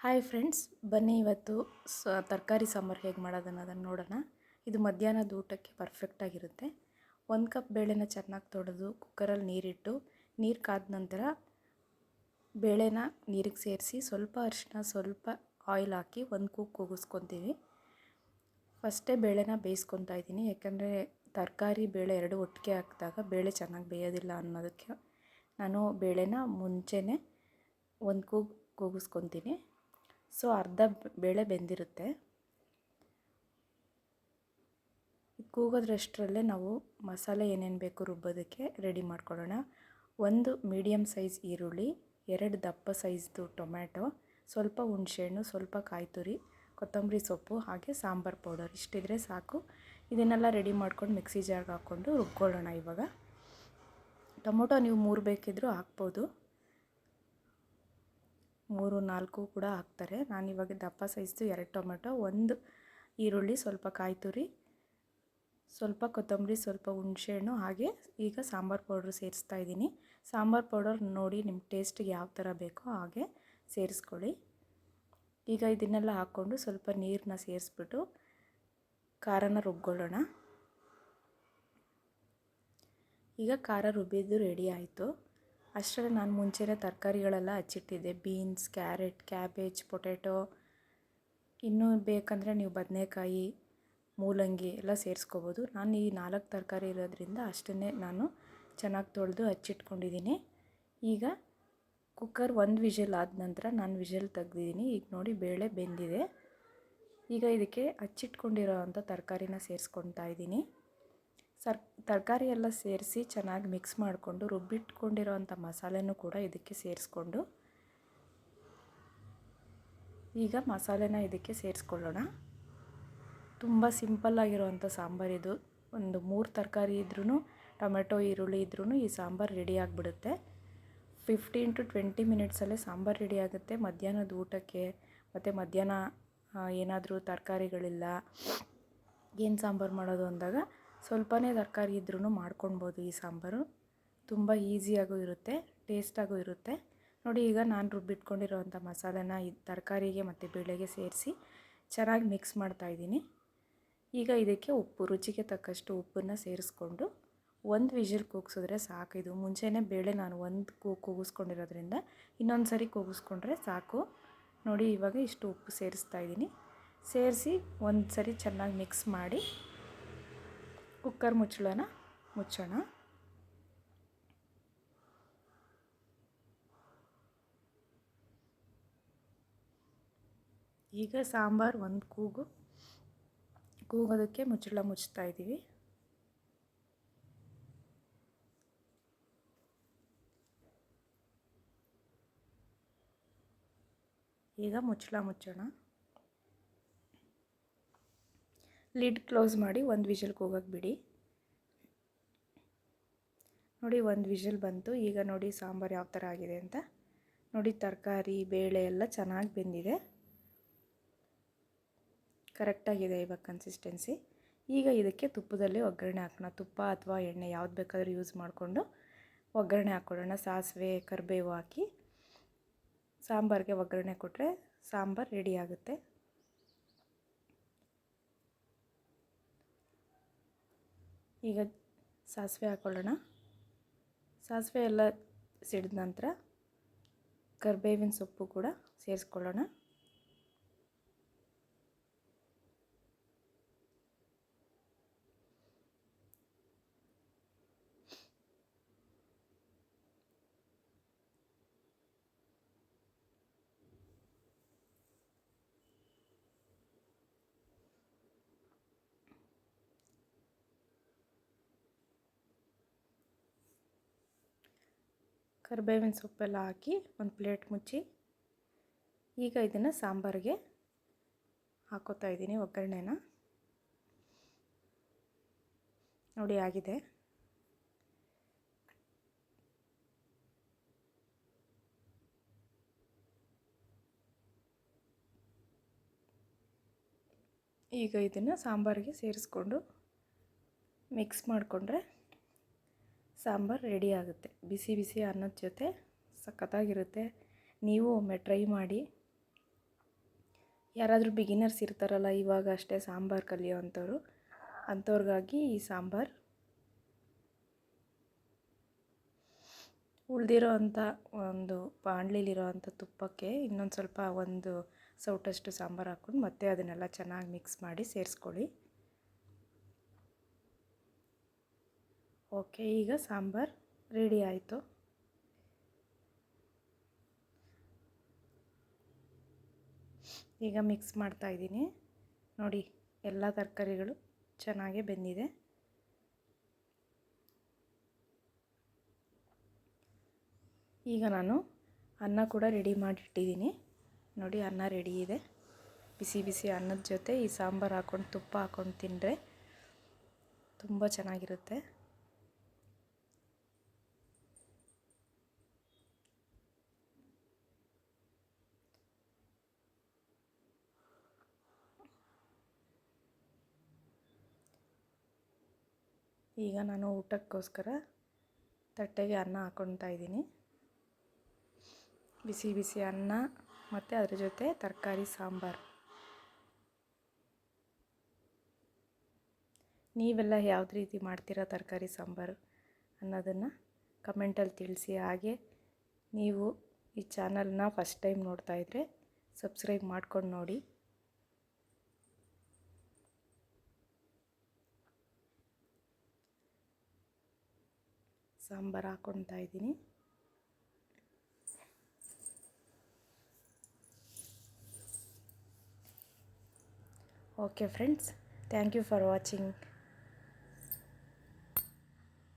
Hi friends ಬನ್ನಿ ಇವತ್ತು ಸ, ತರಕಾರಿ ಸಾಂಬಾರು ಹೇಗೆ ಮಾಡೋದನ್ನು ಅದನ್ನು ನೋಡೋಣ. ಇದು ಮಧ್ಯಾಹ್ನದ ಊಟಕ್ಕೆ ಪರ್ಫೆಕ್ಟಾಗಿರುತ್ತೆ ಒಂದು ಕಪ್ ಬೇಳೆನ ಚೆನ್ನಾಗಿ ತೊಳೆದು ಕುಕ್ಕರಲ್ಲಿ ನೀರಿಟ್ಟು, ನೀರು ಕಾದ ನಂತರ ಬೇಳೆನ ನೀರಿಗೆ ಸೇರಿಸಿ ಸ್ವಲ್ಪ ಅರಿಶಿನ ಸ್ವಲ್ಪ ಆಯಿಲ್ ಹಾಕಿ ಒಂದು ಕೂಗ್ ಕೂಗಿಸ್ಕೊತೀವಿ. ಫಸ್ಟೇ ಬೇಳೆನ ಬೇಯಿಸ್ಕೊತಾ ಇದ್ದೀನಿ. ಯಾಕಂದರೆ ತರಕಾರಿ ಬೇಳೆ ಎರಡು ಒಟ್ಟಿಗೆ ಹಾಕಿದಾಗ ಬೇಳೆ ಚೆನ್ನಾಗಿ ಬೇಯೋದಿಲ್ಲ ಅನ್ನೋದಕ್ಕೆ ನಾನು ಬೇಳೆನ ಮುಂಚೆನೇ ಒಂದು ಕೂಗ್ ಕೂಗಿಸ್ಕೊತೀನಿ. ಸೊ ಅರ್ಧ ಬೇಳೆ ಬೆಂದಿರುತ್ತೆ. ಕೂಗೋದ್ರಷ್ಟರಲ್ಲೇ ನಾವು ಮಸಾಲೆ ಏನೇನು ಬೇಕು ರುಬ್ಬೋದಕ್ಕೆ ರೆಡಿ ಮಾಡ್ಕೊಳ್ಳೋಣ. ಒಂದು ಮೀಡಿಯಮ್ ಸೈಜ್ ಈರುಳ್ಳಿ, ಎರಡು ದಪ್ಪ ಸೈಜ್ದು ಟೊಮ್ಯಾಟೊ, ಸ್ವಲ್ಪ ಹುಣಸೆಹಣ್ಣು, ಸ್ವಲ್ಪ ಕಾಯಿ ತುರಿ ಕೊತ್ತಂಬರಿ ಸೊಪ್ಪು ಹಾಗೆ ಸಾಂಬಾರು ಪೌಡರ್ ಇಷ್ಟಿದ್ರೆ ಸಾಕು. ಇದನ್ನೆಲ್ಲ ರೆಡಿ ಮಾಡ್ಕೊಂಡು ಮಿಕ್ಸಿ ಜಾರ್ಗೆ ಹಾಕ್ಕೊಂಡು ರುಬ್ಕೊಳ್ಳೋಣ ಇವಾಗ. ಟೊಮೊಟೊ ನೀವು ಮೂರು ಬೇಕಿದ್ದರೂ ಹಾಕ್ಬೋದು. ಮೂರು, ನಾಲ್ಕು ಕೂಡ ಹಾಕ್ತಾರೆ. ನಾನು ಇವಾಗ ದಪ್ಪ ಸೈಜ್ದು ಎರಡು ಟೊಮೆಟೊ, ಒಂದು ಈರುಳ್ಳಿ, ಸ್ವಲ್ಪ ಕಾಯಿ ತುರಿ ಸ್ವಲ್ಪ ಕೊತ್ತಂಬರಿ, ಸ್ವಲ್ಪ ಹುಣಸೆಹಣ್ಣು, ಹಾಗೆ ಈಗ ಸಾಂಬಾರು ಪೌಡ್ರ್ ಸೇರಿಸ್ತಾ ಇದ್ದೀನಿ. ಸಾಂಬಾರು ಪೌಡರ್ ನೋಡಿ ನಿಮ್ಮ ಟೇಸ್ಟಿಗೆ ಯಾವ ಥರ ಬೇಕೋ ಹಾಗೆ ಸೇರಿಸ್ಕೊಳ್ಳಿ. ಈಗ ಇದನ್ನೆಲ್ಲ ಹಾಕ್ಕೊಂಡು ಸ್ವಲ್ಪ ನೀರನ್ನ ಸೇರಿಸ್ಬಿಟ್ಟು ಖಾರನ ರುಬ್ಕೊಳ್ಳೋಣ. ಈಗ ಖಾರ ರುಬ್ಬಿದ್ದು ರೆಡಿ ಆಯಿತು. ಅಷ್ಟರಲ್ಲಿ ನಾನು ಮುಂಚೆನೇ ತರಕಾರಿಗಳೆಲ್ಲ ಹಚ್ಚಿಟ್ಟಿದ್ದೆ. ಬೀನ್ಸ್ ಕ್ಯಾರೆಟ್ ಕ್ಯಾಬೇಜ್ ಪೊಟ್ಯಾಟೊ ಇನ್ನೂ ಬೇಕಂದರೆ ನೀವು ಬದನೆಕಾಯಿ, ಮೂಲಂಗಿ ಎಲ್ಲ ಸೇರಿಸ್ಕೋಬೋದು. ನಾನು ಈ ನಾಲ್ಕು ತರಕಾರಿ ಇರೋದ್ರಿಂದ ಅಷ್ಟನ್ನೇ ನಾನು ಚೆನ್ನಾಗಿ ತೊಳೆದು ಹಚ್ಚಿಟ್ಕೊಂಡಿದ್ದೀನಿ ಈಗ ಕುಕ್ಕರ್ ಒಂದು ವಿಷಲ್ ಆದ ನಂತರ ನಾನು ವಿಷಲ್ ತೆಗ್ದಿದ್ದೀನಿ ಈಗ ನೋಡಿ ಬೇಳೆ ಬೆಂದಿದೆ. ಈಗ ಇದಕ್ಕೆ ಹಚ್ಚಿಟ್ಕೊಂಡಿರೋ ಅಂಥ ತರಕಾರಿನ ಸೇರಿಸ್ಕೊತಾ ಇದ್ದೀನಿ ಸರ್, ತರಕಾರಿ ಎಲ್ಲ ಸೇರಿಸಿ ಚೆನ್ನಾಗಿ ಮಿಕ್ಸ್ ಮಾಡಿಕೊಂಡು ರುಬ್ಬಿಟ್ಕೊಂಡಿರೋವಂಥ ಮಸಾಲೆನೂ ಕೂಡ ಇದಕ್ಕೆ ಸೇರಿಸ್ಕೊಂಡು ಈಗ ಮಸಾಲೆನ ಇದಕ್ಕೆ ಸೇರಿಸ್ಕೊಳ್ಳೋಣ. ತುಂಬ ಸಿಂಪಲ್ಲಾಗಿರುವಂಥ ಸಾಂಬಾರು ಇದು. ಒಂದು ಮೂರು ತರಕಾರಿ ಇದ್ರೂ ಟೊಮೆಟೊ, ಈರುಳ್ಳಿ ಇದ್ರೂ ಈ ಸಾಂಬಾರು ರೆಡಿ ಆಗಿಬಿಡುತ್ತೆ. ಫಿಫ್ಟೀನ್ ಟು ಟ್ವೆಂಟಿ ಮಿನಿಟ್ಸಲ್ಲೇ ಸಾಂಬಾರು ರೆಡಿ ಆಗುತ್ತೆ. ಮಧ್ಯಾಹ್ನದ ಊಟಕ್ಕೆ, ಮತ್ತು ಮಧ್ಯಾಹ್ನ ಏನಾದರೂ ತರಕಾರಿಗಳಿಲ್ಲ, ಏನು ಸಾಂಬಾರು ಮಾಡೋದು ಅಂದಾಗ ಸ್ವಲ್ಪನೇ ತರಕಾರಿ ಇದ್ರೂ ಮಾಡ್ಕೊಳ್ಬೋದು ಈ ಸಾಂಬಾರು. ತುಂಬ ಈಸಿಯಾಗೂ ಇರುತ್ತೆ, ಟೇಸ್ಟಾಗೂ ಇರುತ್ತೆ. ನೋಡಿ, ಈಗ ನಾನು ರುಬ್ಬಿಟ್ಕೊಂಡಿರೋವಂಥ ಮಸಾಲೆನ ಈ ತರಕಾರಿಗೆ ಮತ್ತು ಬೇಳೆಗೆ ಸೇರಿಸಿ ಚೆನ್ನಾಗಿ ಮಿಕ್ಸ್ ಮಾಡ್ತಾಯಿದ್ದೀನಿ ಈಗ ಇದಕ್ಕೆ ಉಪ್ಪು, ರುಚಿಗೆ ತಕ್ಕಷ್ಟು ಉಪ್ಪನ್ನು ಸೇರಿಸ್ಕೊಂಡು ಒಂದು ವಿಷಲ್ ಕೂಗಿಸಿದ್ರೆ ಸಾಕು. ಇದು ಮುಂಚೆನೇ ಬೇಳೆ ನಾನು ಒಂದು ಕೂ ಕೂಗಿಸ್ಕೊಂಡಿರೋದ್ರಿಂದ ಇನ್ನೊಂದು ಸರಿ ಕೂಗಿಸ್ಕೊಂಡ್ರೆ ಸಾಕು. ನೋಡಿ, ಇವಾಗ ಇಷ್ಟು ಉಪ್ಪು ಸೇರಿಸ್ತಾ ಇದ್ದೀನಿ. ಸೇರಿಸಿ ಒಂದು ಸರಿ ಚೆನ್ನಾಗಿ ಮಿಕ್ಸ್ ಮಾಡಿ ಕುಕ್ಕರ್ ಮುಚ್ಚಳನ? ಮುಚ್ಚೋಣ. ಈಗ ಸಾಂಬಾರು ಒಂದು ಕೂಗು. ಕೂಗೋದಕ್ಕೆ ಮುಚ್ಚಳ ಮುಚ್ತಾ ಇದ್ದೀವಿ. ಈಗ ಮುಚ್ಚಳ ಮುಚ್ಚೋಣ. ಲಿಡ್ ಕ್ಲೋಸ್ ಮಾಡಿ ಒಂದು ವಿಷಲ್ಗೆ ಹೋಗೋಕೆ ಬಿಡಿ. ನೋಡಿ ಒಂದು ವಿಷಲ್ ಬಂತು. ಈಗ ನೋಡಿ ಸಾಂಬಾರು ಯಾವ ಥರ ಆಗಿದೆ ಅಂತ. ನೋಡಿ ತರಕಾರಿ, ಬೇಳೆ ಎಲ್ಲ ಚೆನ್ನಾಗಿ ಬೆಂದಿದೆ. ಕರೆಕ್ಟಾಗಿದೆ ಇವಾಗ ಕನ್ಸಿಸ್ಟೆನ್ಸಿ ಈಗ ಇದಕ್ಕೆ ತುಪ್ಪದಲ್ಲಿ ಒಗ್ಗರಣೆ ಹಾಕೋಣ. ತುಪ್ಪ ಅಥವಾ ಎಣ್ಣೆ ಯಾವ್ದು ಬೇಕಾದರೂ ಯೂಸ್ ಮಾಡಿಕೊಂಡು ಒಗ್ಗರಣೆ ಹಾಕ್ಕೊಡೋಣ ಸಾಸಿವೆ, ಕರಿಬೇವು ಹಾಕಿ ಸಾಂಬಾರಿಗೆ ಒಗ್ಗರಣೆ ಕೊಟ್ಟರೆ ಸಾಂಬಾರು ರೆಡಿ ಆಗುತ್ತೆ. ಈಗ ಸಾಸಿವೆ ಹಾಕ್ಕೊಳ್ಳೋಣ ಸಾಸಿವೆ ಎಲ್ಲ ಸಿಡಿದ ನಂತರ ಕರಿಬೇವಿನ ಸೊಪ್ಪು ಕೂಡ ಸೇರಿಸ್ಕೊಳ್ಳೋಣ. ಕರಿಬೇವಿನ ಸೊಪ್ಪೆಲ್ಲ ಹಾಕಿ ಒಂದು ಪ್ಲೇಟ್ ಮುಚ್ಚಿ ಈಗ ಇದನ್ನು ಸಾಂಬಾರಿಗೆ ಹಾಕೋತಾ ಇದ್ದೀನಿ ಒಗ್ಗರಣೆನ. ನೋಡಿ ಆಗಿದೆ. ಈಗ ಇದನ್ನು ಸಾಂಬಾರಿಗೆ ಸೇರಿಸ್ಕೊಂಡು ಮಿಕ್ಸ್ ಮಾಡಿಕೊಂಡ್ರೆ ಸಾಂಬಾರು ರೆಡಿ ಆಗುತ್ತೆ. ಬಿಸಿ ಬಿಸಿ ಅನ್ನದ ಜೊತೆ ಸಖತ್ತಾಗಿರುತ್ತೆ. ನೀವು ಒಮ್ಮೆ ಟ್ರೈ ಮಾಡಿ. ಯಾರಾದರೂ ಬಿಗಿನರ್ಸ್ ಇರ್ತಾರಲ್ಲ, ಇವಾಗ ಅಷ್ಟೇ ಸಾಂಬಾರು ಕಲಿಯೋ ಅಂಥವ್ರು ಅಂಥವ್ರಿಗಾಗಿ ಈ ಸಾಂಬಾರು ಉಳಿದಿರೋ ಅಂಥ ಒಂದು ಬಾಣಲಿಲಿರೋ ಅಂಥ ತುಪ್ಪಕ್ಕೆ ಇನ್ನೊಂದು ಸ್ವಲ್ಪ ಒಂದು ಸೌಟಷ್ಟು ಸಾಂಬಾರು ಹಾಕ್ಕೊಂಡು ಮತ್ತೆ ಅದನ್ನೆಲ್ಲ ಚೆನ್ನಾಗಿ ಮಿಕ್ಸ್ ಮಾಡಿ ಸೇರಿಸ್ಕೊಳ್ಳಿ. ಓಕೆ, ಈಗ ಸಾಂಬಾರು ರೆಡಿ ಆಯಿತು. ಈಗ ಮಿಕ್ಸ್ ಮಾಡ್ತಾ ಇದ್ದೀನಿ. ನೋಡಿ, ಎಲ್ಲ ತರಕಾರಿಗಳು ಚೆನ್ನಾಗೇ ಬೆಂದಿದೆ. ಈಗ ನಾನು ಅನ್ನ ಕೂಡ ರೆಡಿ ಮಾಡಿಟ್ಟಿದ್ದೀನಿ. ನೋಡಿ, ಅನ್ನ ರೆಡಿ ಇದೆ. ಬಿಸಿ ಬಿಸಿ ಅನ್ನದ ಜೊತೆ ಈ ಸಾಂಬಾರು ಹಾಕ್ಕೊಂಡು ತುಪ್ಪ ಹಾಕ್ಕೊಂಡು ತಿಂದರೆ ತುಂಬ ಚೆನ್ನಾಗಿರುತ್ತೆ. ಈಗ ನಾನು ಊಟಕ್ಕೋಸ್ಕರ ತಟ್ಟೆಗೆ ಅನ್ನ ಹಾಕ್ಕೊಳ್ತಾ ಇದ್ದೀನಿ. ಬಿಸಿ ಬಿಸಿ ಅನ್ನ ಮತ್ತು ಅದ್ರ ಜೊತೆ ತರಕಾರಿ, ಸಾಂಬಾರು. ನೀವೆಲ್ಲ ಯಾವ್ದು ರೀತಿ ಮಾಡ್ತೀರಾ ತರಕಾರಿ, ಸಾಂಬಾರು ಅನ್ನೋದನ್ನು ಕಮೆಂಟಲ್ಲಿ ತಿಳಿಸಿ. ಹಾಗೆ ನೀವು ಈ ಚಾನಲ್ನ ಫಸ್ಟ್ ಟೈಮ್ ನೋಡ್ತಾ ಇದ್ದರೆ ಸಬ್ಸ್ಕ್ರೈಬ್ ಮಾಡ್ಕೊಂಡು ನೋಡಿ. ಸಾಂಬಾರು ಹಾಕ್ಕೊಳ್ತಾ ಇದ್ದೀನಿ okay friends thank you for watching